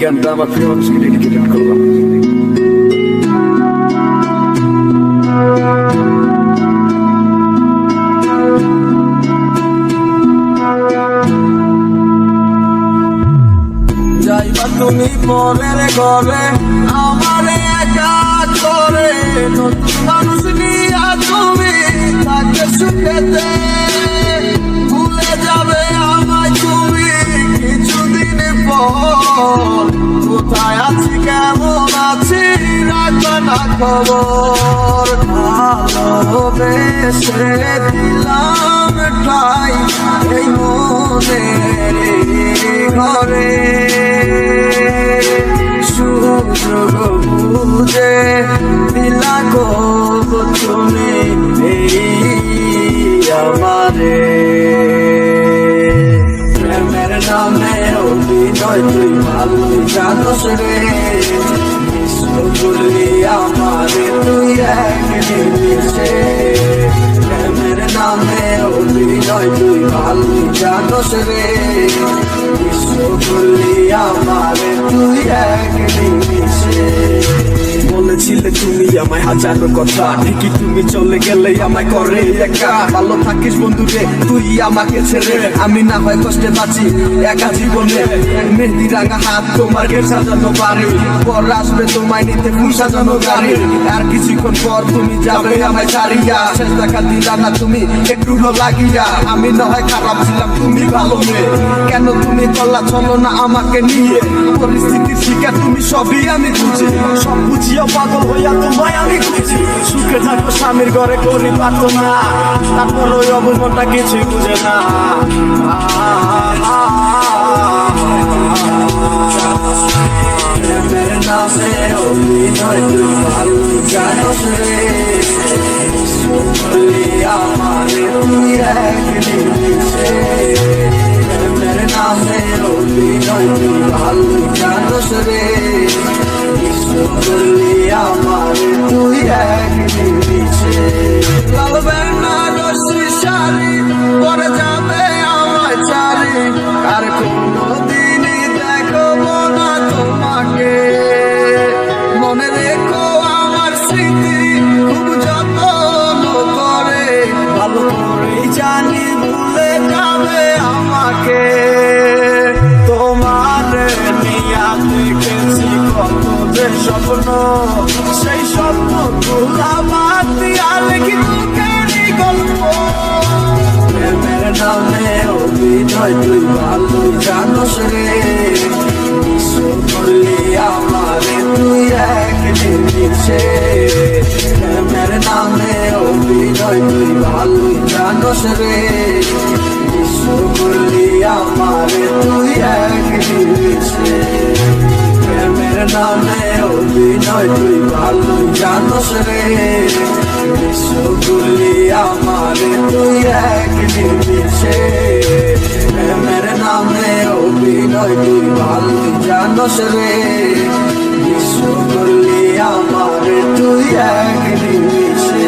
গানটা আমার প্রিয় মানুষকে ডেডিকেটেড করলাম যাইবা তুমি পরের ঘরে আমারে একা করে নতুন খবর ভালোবেসে দিলাম ঠাই এই মনের ঘরে। সুযোগ বুঝে দিলা গো তুমি আমারে। প্রেমের নামে অভিনয় তুই ভালো জানোস রে। নিমিষে প্রেমের নামে অভিনয় তুই ভালো জানোস রে বিশ্ব বললি আমারে তুই এক নিমিষে বলেছিলে তুমি আমায় হাজারো কথা। ঠিকই তুমি চলে গেলে আমায় করে একা। ভালো থাকিস বন্ধু রে, তুই আমাকে ছেড়ে। আমি না হয় কষ্টে বাঁচি একা জীবনে। মেহেদি রাঙা হাত তোমার গে সাজানো বাড়ি। পর আসবে তোমায় নিতে ফুল সাজানো গাড়ি। আর কিছুক্ষণ পর তুমি যাবে আমায় ছাড়িয়া। শেষ দেখা দিলা না তুমি, একটু লাগিয়া। আমি না হয় খারাপ ছিলাম, তুমি ভালো মেয়ে। কেন তুমি করলা চলো না আমাকে নিয়ে? পরিস্থিতির শিকার তুমি সবই আমি বুঝি। সব বুঝিয়া পাগল হইয়া তোমায় আমি খুঁজি সুখে থাকো স্বামীর ঘরে, করি পারতো না তারপর ওই অবমনটা কিছুই বুঝে না। আমারে স্বপ্ন, সেই স্বপ্নগুলা বাদ দিয়া লিখি তোকেরই গল্প। প্রেমের নামে অভিনয় তুই ভালো জানোস রে। করলি আমারে তুই এক নিমিষে প্রেমের নামে অভিনয় তুই ভালো জানোস রে। করলি আমারে তুই এক নিমিষে প্রেমের নামে অভিনয় তুই ভালোই জানোস রে বিশ্বগুলি আমারে তুই এক নিমিছে প্রেমের নামে অভিনয় তুই ভালোই জানোস রে বিশ্বগুলি আমারে তুই এক নিমিছে